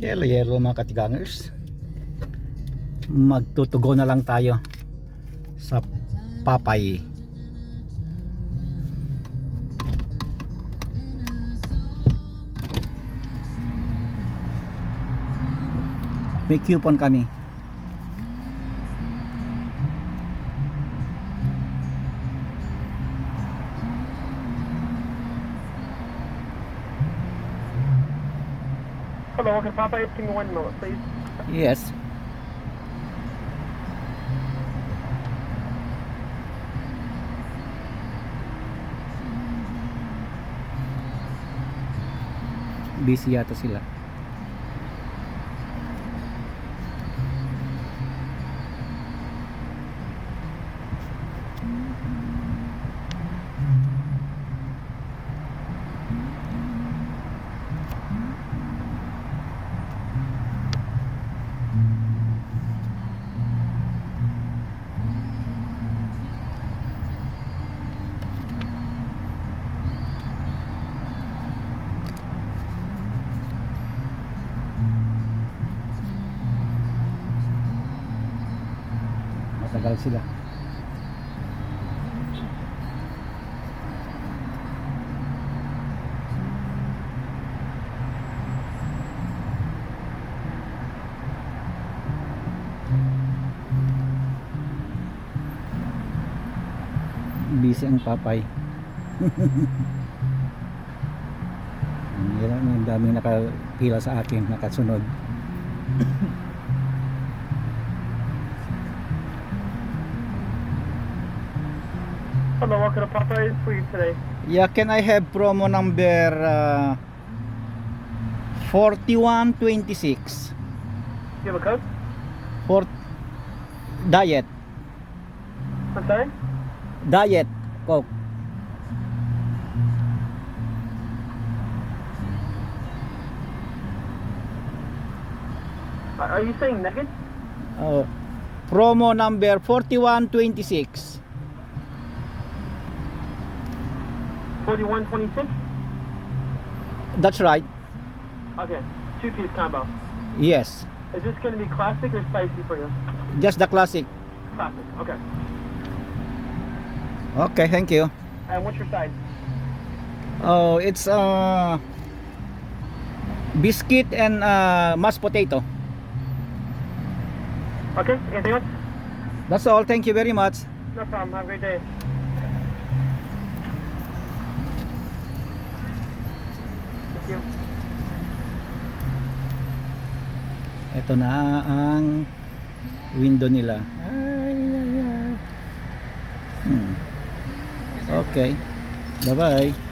Yellow yellow mga katigangers. Magtutugo na lang tayo sa papay. May coupon kami. Hello, can Papa give me one moment, please? Yes. Busy yata sila. Matagal sila. Busy ang papay. Ang daming nakapila sa akin, nakasunod. Hello, what can Papa is for you today? Yeah, can I have promo number uh, 4126 You have a code? for diet, I'm sorry? diet coke. Are you saying nuggets? Uh, promo number 4126. 4126? That's right. Okay, two piece combo. Yes. Is this going to be classic or spicy for you? Just the classic. Classic, okay. Okay, thank you. And what's your side? Oh, it's uh biscuit and uh, mashed potato. Okay, anything else? That's all. Thank you very much. No problem, have a great day. Ito na ang window nila. Ay, ay, ay. Hmm. Okay. Bye-bye.